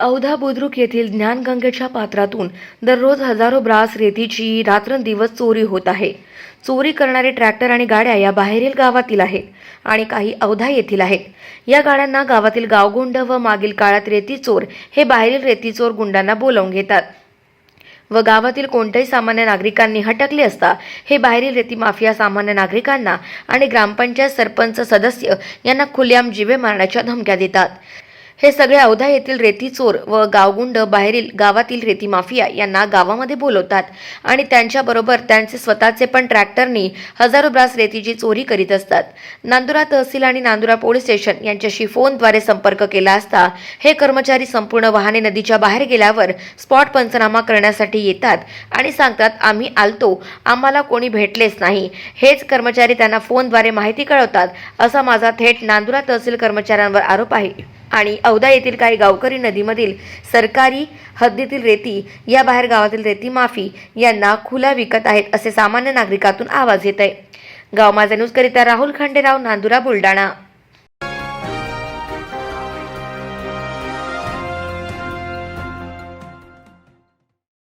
औधा बुद्रुक येथील ज्ञानगंगेच्या पात्रातून दररोज हजारो ब्रास रेतीची रात्रंदिवस चोरी होत आहे. चोरी करणारे ट्रॅक्टर आणि गाड्या या बाहेरील गावातील आहेत आणि काही औधा येथील आहेत. या गाड्यांना गावातील गावगुंड व मागील काळात रेती चोर हे बाहेरील रेती चोर गुंडांना बोलावून घेतात. व गावातील कोणत्याही सामान्य नागरिकांनी हटकले असता हे बाहेरील रेती माफिया सामान्य नागरिकांना आणि ग्रामपंचायत सरपंच सदस्य यांना खुलेआम जिवे मारण्याच्या धमक्या देतात. हे सगळे औधा येथील रेती चोर व गावगुंड बाहेरील गावातील रेती माफिया यांना गावामध्ये बोलवतात आणि त्यांच्याबरोबर त्यांचे स्वतःचे पण ट्रॅक्टरनी हजारो ब्रास रेतीची चोरी करीत असतात. नांदुरा तहसील आणि नांदुरा पोलीस स्टेशन यांच्याशी फोनद्वारे संपर्क केला असता हे कर्मचारी संपूर्ण वाहने नदीच्या बाहेर गेल्यावर स्पॉट पंचनामा करण्यासाठी येतात आणि सांगतात आम्ही आलतो. आम्हाला कोणी भेटलेच नाही. हेच कर्मचारी त्यांना फोनद्वारे माहिती कळवतात असा माझा थेट नांदुरा तहसील कर्मचाऱ्यांवर आरोप आहे. आणि औदा येथील काही गावकरी नदीमधील सरकारी हद्दीतील रेती या बाहेर गावातील रेती माफी यांना खुला विकत आहेत असे सामान्य नागरिकातून आवाज येत आहे. गाव माझा न्यूजकरिता राहुल खांडेराव नांदुरा बुलढाणा.